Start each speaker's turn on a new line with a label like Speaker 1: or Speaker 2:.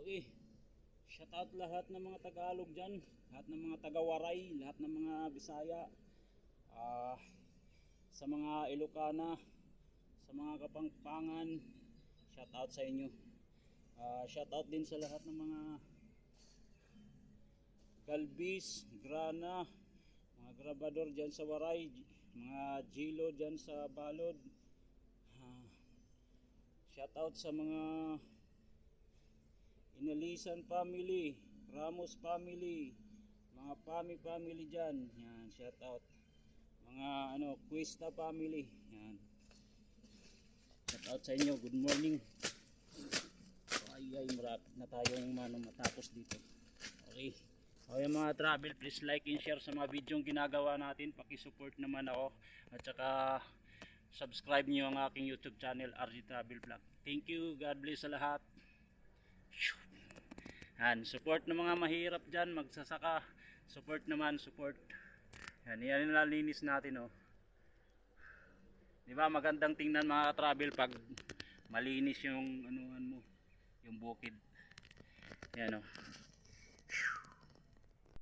Speaker 1: Okay. Shout out lahat ng mga Tagalog dyan. Lahat ng mga taga-Waray. Lahat ng mga Bisaya. Ah, sa mga Ilocana. Sa mga Kapangpangan. Shout out sa inyo. Ah, shout out din sa lahat ng mga Galbis, Grana, mga grabador dyan sa Waray, mga Gilo dyan sa Balod. Ah, shout out sa mga Inalisan family, Ramos family, mga Pami family dyan. Yan, shout out. Mga ano, Cuesta family. Yan. Shout out sa inyo. Good morning. Ay, ay, marapit na tayong ano, matapos dito. Okay. Okay mga travel, please like and share sa mga video ginagawa natin. Paki-support naman ako. At saka subscribe niyo ang aking YouTube channel, RG Travel Vlog. Thank you. God bless sa lahat. Yan, support ng mga mahirap dyan, magsasaka. Support naman, support. Yan, yan yung nalinis natin, oh. Di ba, magandang tingnan mga travel pag malinis yung anuan mo, yung bukid. Yan, oh.